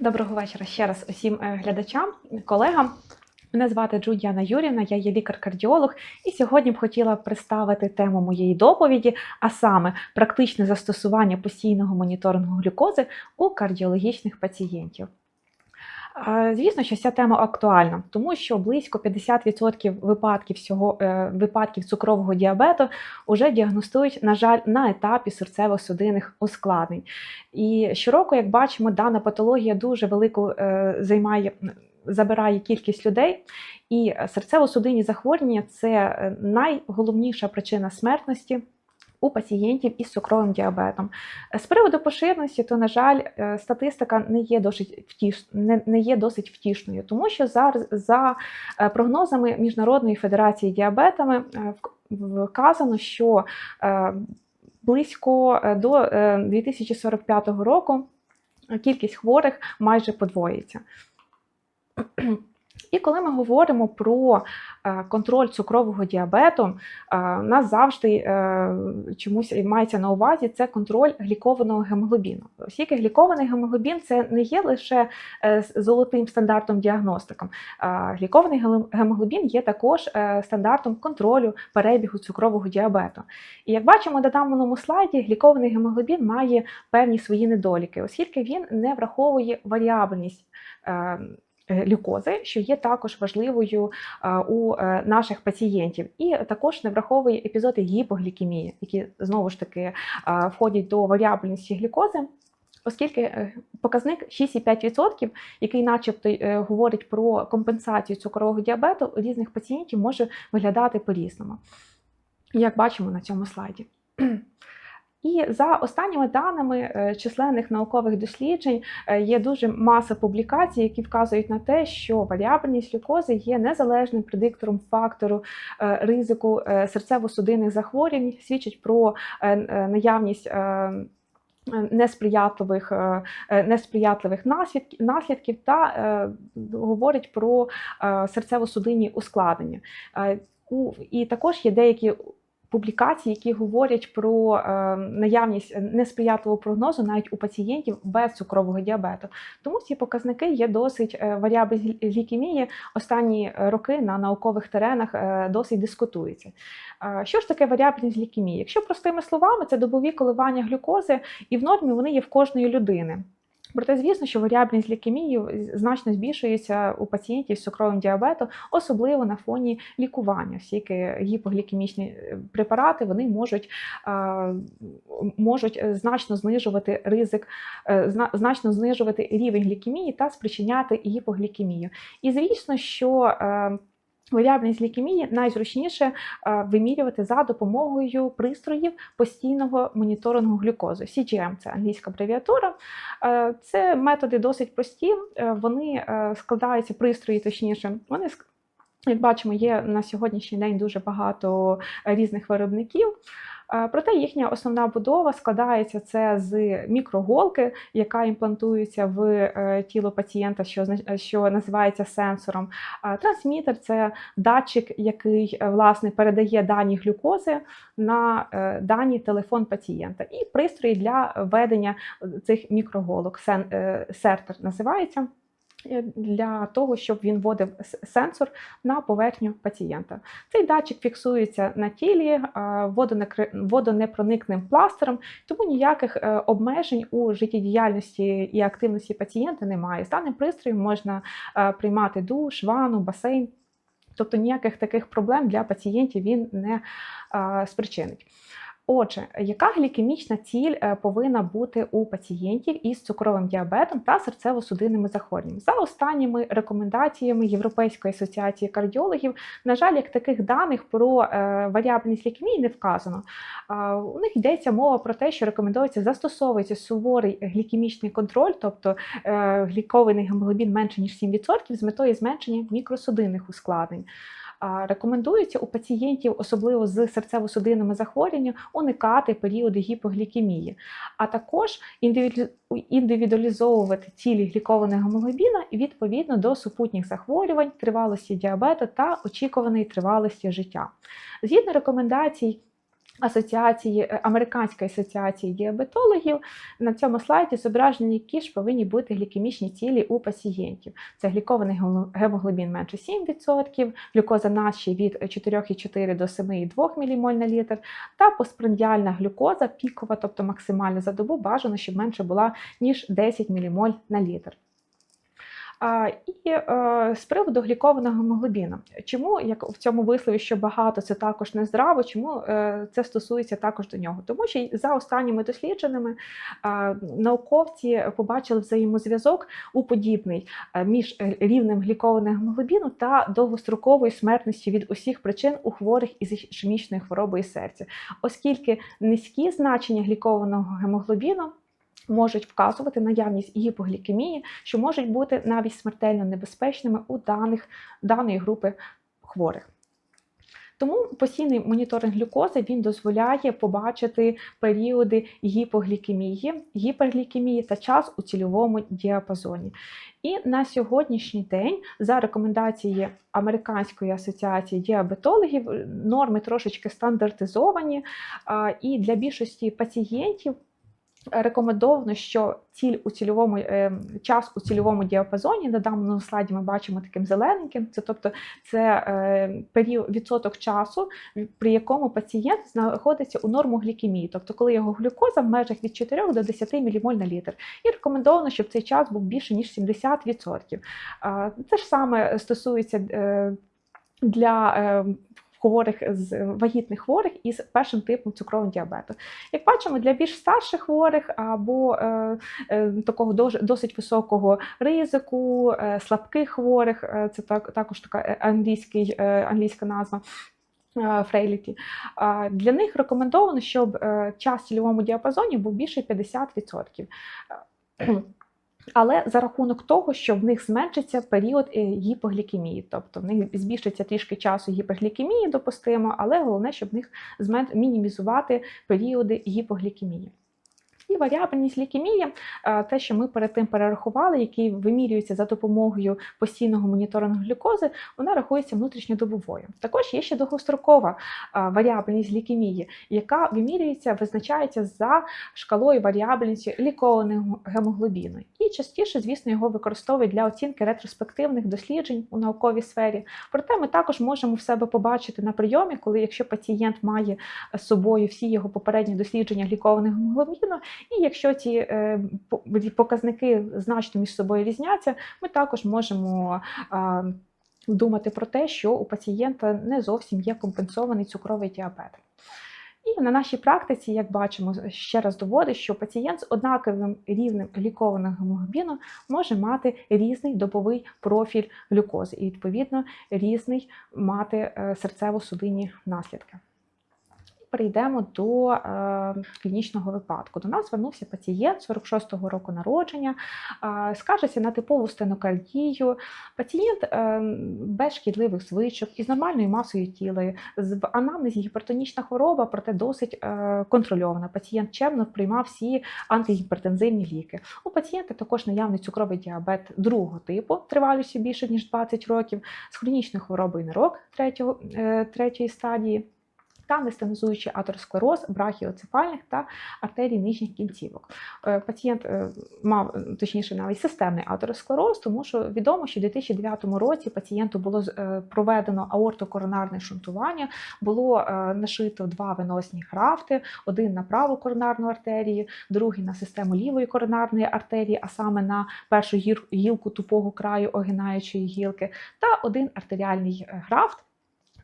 Доброго вечора ще раз усім е, глядачам, колегам. Мене звати Джудіана Юрівна, я є лікар-кардіолог, і сьогодні б хотіла представити тему моєї доповіді, а саме практичне застосування постійного моніторингу глюкози у кардіологічних пацієнтів. Звісно, що ця тема актуальна, тому що близько 50% випадків всього е, випадків цукрового діабету вже діагностують, на жаль, на етапі серцево-судинних ускладнень. І щороку, як бачимо, дана патологія дуже велику е, займає. Забирає кількість людей, і серцево-судинні захворювання це е, найголовніша причина смертності у пацієнтів із цукровим діабетом. З приводу поширеності, то, на жаль, е, статистика не є досить втіш... не, не є досить втішною, тому що зараз за е, прогнозами Міжнародної федерації діабетами е, вказано, що близько до е, 2045 року кількість хворих майже подвоїться. І коли ми говоримо про е, контроль цукрового діабету, е, нас завжди е, чомусь мається на увазі це контроль глікованого гемоглобіну. Оскільки глікований гемоглобін це не є лише золотим стандартом діагностиком. Глікований гемоглобін є також стандартом контролю перебігу цукрового діабету. І як бачимо на даному слайді, глікований гемоглобін має певні свої недоліки, оскільки він не враховує варіабельність. Е, Глюкози, що є також важливою е, у е, наших пацієнтів, і також не враховує епізоди гіпоглікемії, які знову ж таки е, входять до варіабельності глюкози. Оскільки е, показник 6,5%, який, начебто, е, говорить про компенсацію цукрового діабету, у різних пацієнтів може виглядати по-різному, як бачимо на цьому слайді. І за останніми даними е, численних наукових досліджень е, є дуже маса публікацій, які вказують на те, що варіабельність глюкози є незалежним предиктором фактору е, ризику серцево-судинних захворювань, свідчить про наявність. Несприятливих, несприятливих наслідків, наслідків та говорить про серцево-судинні ускладнення. І також є деякі публікації, які говорять про е, наявність несприятливого прогнозу навіть у пацієнтів без цукрового діабету. Тому ці показники є досить е, варіабельність глікемії останні роки на наукових теренах е, досить дискутується. Що ж таке варіабельність глікемії? Якщо простими словами, це добові коливання глюкози, і в нормі вони є в кожної людини. Проте, звісно, що варіабельність глікемії значно збільшується у пацієнтів з цукровим діабетом, особливо на фоні лікування. Оскільки гіпоглікемічні е, препарати вони можуть, можуть е, значно знижувати ризик, е, значно знижувати рівень глікемії та спричиняти гіпоглікемію. І звісно, що е, лікемії найзручніше е, вимірювати за допомогою пристроїв постійного моніторингу глюкози. CGM – це англійська абревіатура. Е, Це методи досить прості. е, Вони складаються пристрої, точніше, вони як бачимо, є на сьогоднішній день дуже багато різних виробників. Проте їхня основна будова складається це з мікроголки, яка імплантується в е, тіло пацієнта, що що називається сенсором. Трансмітер це датчик, який е, власне передає дані глюкози на е, дані телефон пацієнта, і пристрої для ведення цих мікроголок. Сертер називається. Для того, щоб він вводив сенсор на поверхню пацієнта. Цей датчик фіксується на тілі е, водонепроникним пластером, тому ніяких е, обмежень у життєдіяльності і активності пацієнта немає. З даним пристроєм можна е, приймати душ, ванну, басейн. Тобто ніяких таких проблем для пацієнтів він не спричинить. Отже, яка глікемічна ціль е, повинна бути у пацієнтів із цукровим діабетом та серцево-судинними захворюваннями? За останніми рекомендаціями Європейської асоціації кардіологів, на жаль, як таких даних про е, варіабельність лікемії не вказано. У них йдеться мова про те, що рекомендується застосовується суворий глікемічний контроль, тобто е, глікований гемоглобін менше ніж 7% з метою зменшення мікросудинних ускладнень. Рекомендується у пацієнтів, особливо з серцево-судинними захворюваннями, уникати періоди гіпоглікемії, а також індивідуалізовувати цілі глікованого гемоглобіна відповідно до супутніх захворювань, тривалості діабету та очікуваної тривалості життя. Згідно рекомендацій асоціації е, Американської асоціації діабетологів. На цьому слайді зображені, які ж повинні бути глікемічні цілі у пацієнтів. Це глікований гемо- гемоглобін менше 7%, глюкоза наші від 4,4 до 7,2 ммоль на літр, та постпрандіальна глюкоза пікова, тобто максимальна за добу, бажано, щоб менше була, ніж 10 ммоль на літр. І е, з приводу глікованого гемоглобіну. Чому, як в цьому вислові, що багато це також не здраво, чому е, це стосується також до нього? Тому що за останніми дослідженнями науковці побачили взаємозв'язок уподібний е, між рівнем глікованого гемоглобіну та довгостроковою смертністю від усіх причин у хворих із ішемічною хворобою серця, оскільки низькі значення глікованого гемоглобіну можуть вказувати наявність гіпоглікемії, що можуть бути навіть смертельно небезпечними у даних, даної групи хворих. Тому постійний моніторинг глюкози він дозволяє побачити періоди гіпоглікемії, гіперглікемії та час у цільовому діапазоні. І на сьогоднішній день, за рекомендацією Американської асоціації діабетологів, норми трошечки стандартизовані, і для більшості пацієнтів рекомендовано, що ціль у цільовому е, час у цільовому діапазоні на даному слайді ми бачимо таким зелененьким. Це тобто це е, період відсоток часу, при якому пацієнт знаходиться у норму глікемії, тобто коли його глюкоза в межах від 4 до 10 ммоль на літр. І рекомендовано, щоб цей час був більше ніж 70%. А, Це ж саме стосується е, для хворих з вагітних хворих із першим типом цукрового діабету. Як бачимо, для більш старших хворих або е, е, такого досить високого ризику, е, слабких хворих, е, це так, також така е, англійський, е, англійська назва. Фрейліті. Для них рекомендовано, щоб е, час в цільовому діапазоні був більше 50%. Але за рахунок того, що в них зменшиться період е, гіпоглікемії, тобто в них збільшиться трішки часу гіпоглікемії допустимо, але головне, щоб в них мінімізувати періоди гіпоглікемії. І варіабельність лікемії, е, те, що ми перед тим перерахували, який вимірюється за допомогою постійного моніторингу глюкози, вона рахується внутрішньодобовою. Також є ще довгострокова е, варіабельність лікемії, яка вимірюється, визначається за шкалою варіабельності лікованого гемоглобіну. І частіше, звісно, його використовують для оцінки ретроспективних досліджень у науковій сфері. Проте ми також можемо в себе побачити на прийомі, коли якщо пацієнт має з собою всі його попередні дослідження глікованого гемоглобіну, і якщо ці е, показники значно між собою різняться, ми також можемо думати про те, що у пацієнта не зовсім є компенсований цукровий діабет. І на нашій практиці, як бачимо, ще раз доводить, що пацієнт з однаковим рівнем глікованого гемоглобіну може мати різний добовий профіль глюкози і, відповідно, різний мати е, серцево-судинні наслідки. Перейдемо до е, клінічного випадку. До нас звернувся пацієнт 46-го року народження, е, скаржиться на типову стенокардію. Пацієнт е, без шкідливих звичок із нормальною масою тіла, з анамнезі гіпертонічна хвороба, проте досить е, контрольована. Пацієнт чемно приймав всі антигіпертензивні ліки. У пацієнта також наявний цукровий діабет другого типу, тривалістю більше ніж 20 років, з хронічною хворобою нирок третього, е, третьої стадії та нестенозуючий атеросклероз брахіоцефальних та артерій нижніх кінцівок. Е, Пацієнт е, мав е, точніше навіть системний атеросклероз, тому що відомо, що в 2009 році пацієнту було проведено аортокоронарне шунтування, було нашито два веносні графти, один на праву коронарну артерію, другий на систему лівої коронарної артерії, а саме на першу гілку тупого краю огинаючої гілки, та один артеріальний графт.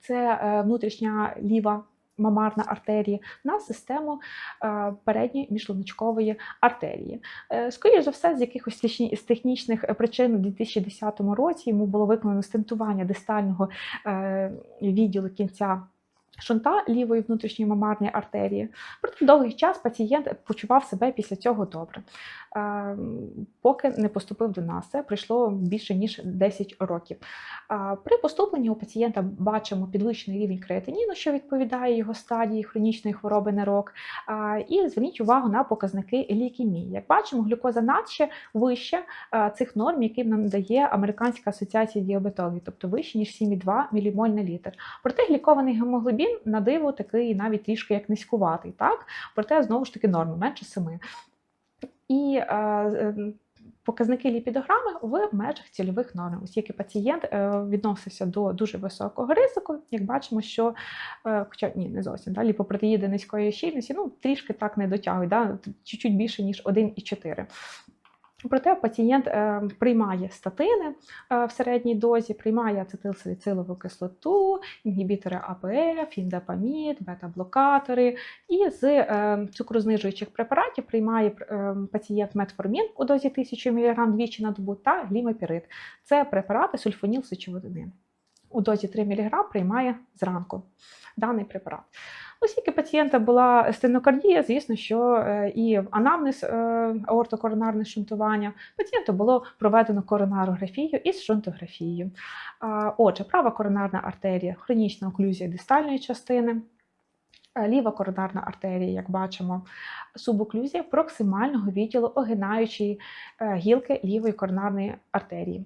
Це внутрішня ліва мамарна артерія на систему е, передньої міжлуночкової артерії. Е, Скоріше за все, з якихось з технічних е, причин у 2010 році йому було виконано стентування дистального відділу кінця. Шунта лівої внутрішньої мамарної артерії. Проте довгий час пацієнт почував себе після цього добре, поки не поступив до нас. Це пройшло більше ніж 10 років. При поступленні у пацієнта бачимо підвищений рівень креатиніну, що відповідає його стадії хронічної хвороби нирок. А, І зверніть увагу на показники лікемії. Як бачимо, глюкоза надще вище цих норм, які нам дає Американська асоціація діабетологів, тобто вище ніж 7,2 ммоль на літр. Проте глікований гемоглобін на диво такий навіть трішки як низькуватий, так? проте знову ж таки норми, менше 7. І е, показники ліпідограми в межах цільових норм, оскільки пацієнт е, відносився до дуже високого ризику, як бачимо, що е, хоча ні, не зовсім да, ліпопротеїди низької щільності, ну трішки так не дотягують, да, чуть-чуть більше ніж 1,4. Проте пацієнт е, приймає статини е, в середній дозі, приймає ацетилсаліцилову кислоту, інгібітори АПФ, індапамід, бета-блокатори. І з е, цукрознижуючих препаратів приймає пацієнт метформін у дозі 1000 мг двічі на добу та глімепірид. Це препарати сульфоніл сечовини. У дозі 3 мг приймає зранку даний препарат. Оскільки пацієнта була стенокардія, звісно, що е, і анамнез е, аортокоронарне шунтування пацієнту було проведено коронарографію із шунтографією. Отже, права коронарна артерія, хронічна оклюзія дистальної частини. е, Ліва коронарна артерія, як бачимо, субоклюзія проксимального відділу огинаючої гілки лівої коронарної артерії.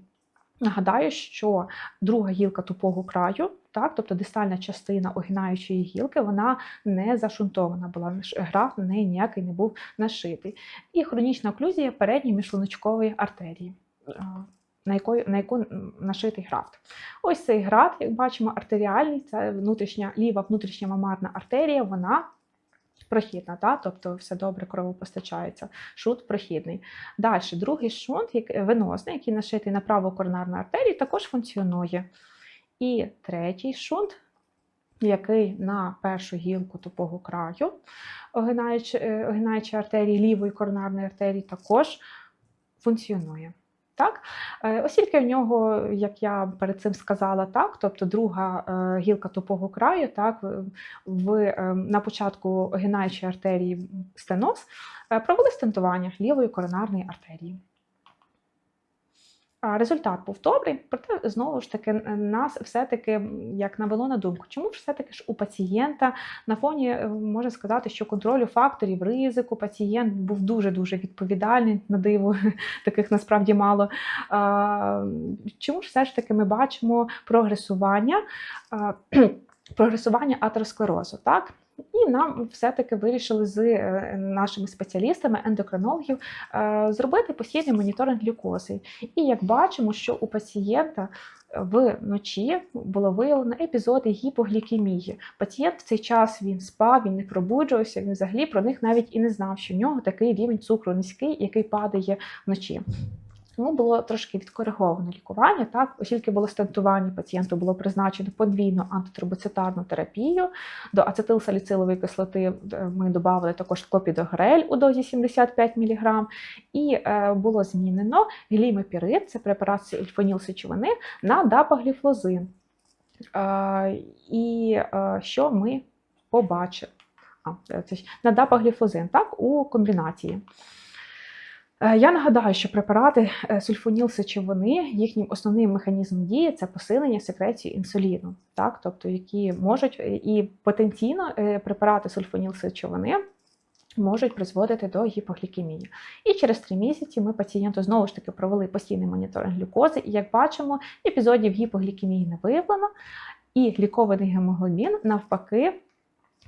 Нагадаю, що друга гілка тупого краю, так, тобто дистальна частина огинаючої гілки, вона не зашунтована була, граф на неї ніякий не був нашитий. І хронічна оклюзія передньої міжшлуночкової артерії, е, на яку, на яку нашитий графт. Ось цей графт, як бачимо, артеріальний, це внутрішня, ліва внутрішня мамарна артерія, вона прохідна, та? тобто все добре кровопостачається. Шунт прохідний. Далі, другий шунт, венозний, який нашитий на праву коронарну артерію, також функціонує. І третій шунт, який на першу гілку тупого краю, огинаючи, е, огинаючи артерії лівої коронарної артерії, також функціонує. Так? Е, Оскільки в нього, як я перед цим сказала, так, тобто друга е, гілка тупого краю, так, в- на початку огинаючої артерії стеноз, провели стентування лівої коронарної артерії. Результат був добрий, проте знову ж таки нас все-таки як навело на думку, чому ж все-таки ж у пацієнта на фоні е, можна сказати, що контролю факторів ризику пацієнт був дуже дуже відповідальний на диво, таких насправді мало. Чому ж все ж таки ми бачимо прогресування? Прогресування атеросклерозу, так? І нам все-таки вирішили з е, нашими спеціалістами, ендокринологів, е, зробити постійний моніторинг глюкози. І як бачимо, що у пацієнта вночі було виявлено епізоди гіпоглікемії. Пацієнт в цей час він спав, він не пробуджувався, він взагалі про них навіть і не знав, що в нього такий рівень цукру низький, який падає вночі. Тому було трошки відкориговане лікування. Так, оскільки було стентування, пацієнту було призначено подвійну антитромбоцитарну терапію. До ацетилсаліцилової кислоти е, ми додали також клопідогрель у дозі 75 мг. І е, було змінено глімепірид, це препарат сульфонілсечовини, на дапагліфлозин. Е, і е, що ми побачили? А, це на дапагліфлозин, так, у комбінації. Е, Я нагадаю, що препарати е, сульфонілсечовини, їхнім основним механізмом дії це посилення секреції інсуліну, так? тобто які можуть е, і потенційно препарати сульфонілсечовини можуть призводити до гіпоглікемії. І через три місяці ми пацієнту знову ж таки провели постійний моніторинг глюкози, і як бачимо, епізодів гіпоглікемії не виявлено, і глікований гемоглобін навпаки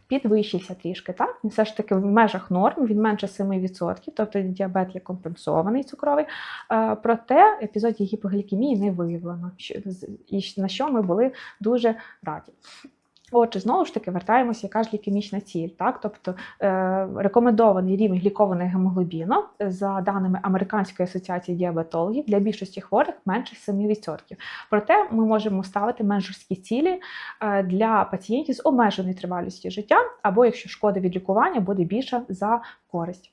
підвищився трішки. Так? Він все ж таки в межах норм, він менше 7%, тобто діабет є компенсований цукровий. Е, Проте епізодів гіпоглікемії не виявлено, і на що ми були дуже раді. Отже, знову ж таки, вертаємося, яка ж лікемічна ціль. Так? Тобто е, рекомендований рівень глікованого гемоглобіну за даними Американської асоціації діабетологів для більшості хворих менше 7%. Проте ми можемо ставити менш цілі е, для пацієнтів з обмеженою тривалістю життя, або якщо шкода від лікування буде більша за користь.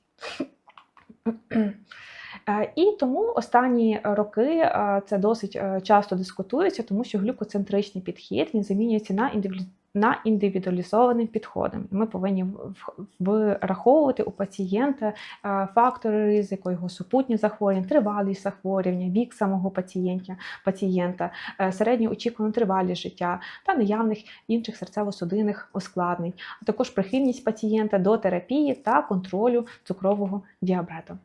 Е, І тому останні роки е, це досить часто дискутується, тому що глюкоцентричний підхід він замінюється на індивіду- на індивідуалізованим підходом. Ми повинні враховувати у пацієнта е, фактори ризику, його супутні захворювання, тривалість захворювання, вік самого пацієнта, пацієнта, е, середню очікувану тривалість життя та наявних інших серцево-судинних ускладнень, а також прихильність пацієнта до терапії та контролю цукрового діабету.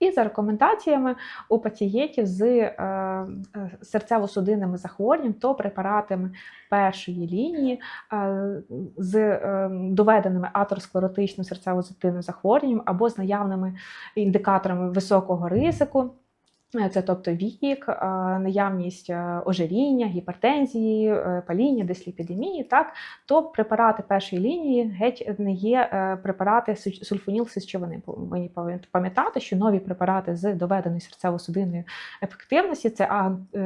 І за рекомендаціями у пацієнтів з е, е, серцево-судинними захворюванням, то препаратами першої лінії е, з доведеними атеросклеротичним серцево-судинним захворюванням або з наявними індикаторами високого ризику. Це тобто вік, наявність е, ожиріння, гіпертензії, е, паління, дисліпідемії, так то препарати першої лінії геть не є е, препарати су- сульфонілсечовини. Повинні пам'ят- пам'ятати, що нові препарати з доведеною серцево-судинною ефективності це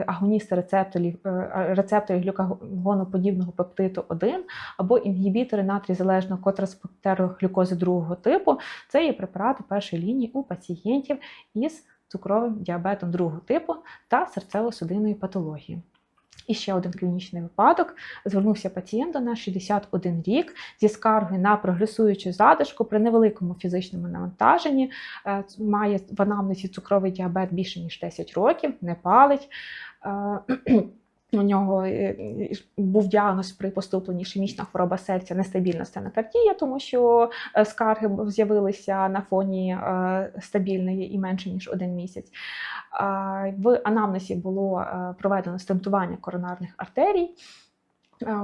агоністи рецепторів, рецепторів глюкагоноподібного пептиду 1 або інгібітори натрій-залежного котроспектеру глюкози другого типу. Це є препарати першої лінії у пацієнтів із цукровим діабетом другого типу та серцево-судинної патології. І ще один клінічний випадок. Звернувся пацієнт нас 61 рік зі скаргою на прогресуючу задишку при невеликому фізичному навантаженні. Е, Має в анамнезі цукровий діабет більше ніж 10 років, не палить. У нього е, був діагноз при поступленні ішемічна хвороба серця, нестабільна стенокардія, тому що е, скарги з'явилися на фоні е, стабільної і менше ніж один місяць. В анамнезі було проведено стентування коронарних артерій.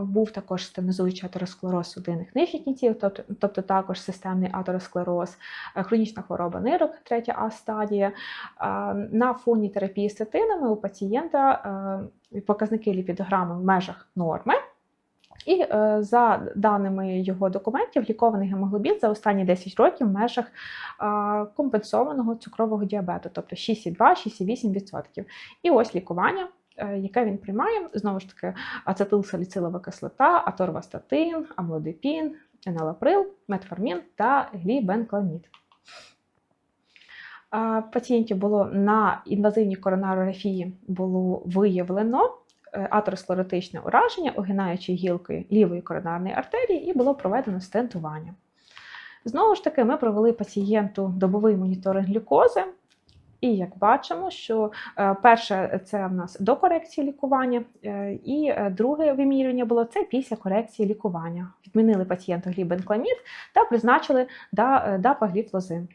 Був також стенозуючий атеросклероз судинних нижніх тобто, тобто також системний атеросклероз, е, хронічна хвороба нирок, третя А стадія. На фоні терапії статинами у пацієнта е, показники ліпідограми в межах норми. І е, за даними його документів, лікований гемоглобін за останні 10 років в межах компенсованого цукрового діабету, тобто 6,2-6,8%. І ось лікування, яке він приймає, знову ж таки, ацетилсаліцилова кислота, аторвастатин, амлодипін, еналаприл, метформін та глібенкламід. Е, Пацієнтів було на інвазивній коронарографії було виявлено е, атеросклеротичне ураження, огинаючи гілкою лівої коронарної артерії, і було проведено стентування. Знову ж таки, ми провели пацієнту добовий моніторинг глюкози. І як бачимо, що е, перше це в нас до корекції лікування, е, і е, друге вимірювання було це після корекції лікування. Відмінили пацієнту глібенкламід та призначили да- е, дапагліфлозин.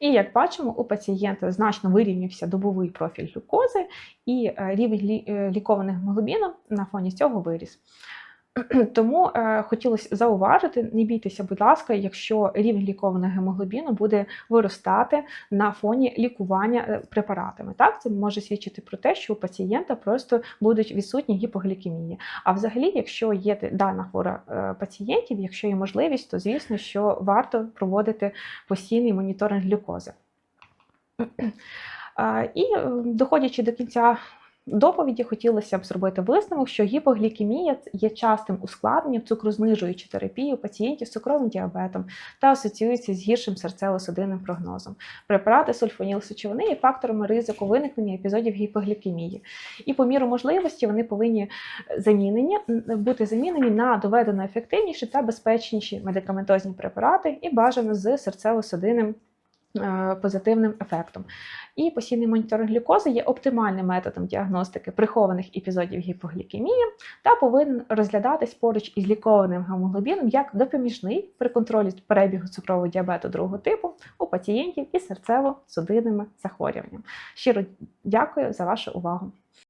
І як бачимо, у пацієнта значно вирівнявся добовий профіль глюкози, і е, рівень е, лікованих гемоглобіну на фоні цього виріс. Тому е, хотілося зауважити, не бійтеся, будь ласка, якщо рівень лікованого гемоглобіну буде виростати на фоні лікування е, препаратами. Так, це може свідчити про те, що у пацієнта просто будуть відсутні гіпоглікемії. А взагалі, якщо є дана хвора е, пацієнтів, якщо є можливість, то звісно, що варто проводити постійний моніторинг глюкози. І доходячи до кінця доповіді, хотілося б зробити висновок, що гіпоглікемія є частим ускладненням цукрознижуючої терапії у пацієнтів з цукровим діабетом та асоціюється з гіршим серцево-судинним прогнозом. Препарати сульфонілсечовини є факторами ризику виникнення епізодів гіпоглікемії. І по міру можливості вони повинні замінені, бути замінені на доведено ефективніші та безпечніші медикаментозні препарати і бажано з серцево-судинним е, позитивним ефектом. І постійний моніторинг глюкози є оптимальним методом діагностики прихованих епізодів гіпоглікемії та повинен розглядатись поруч із лікованим гемоглобіном як допоміжний при контролі перебігу цукрового діабету другого типу у пацієнтів із серцево-судинними захворюваннями. Щиро дякую за вашу увагу.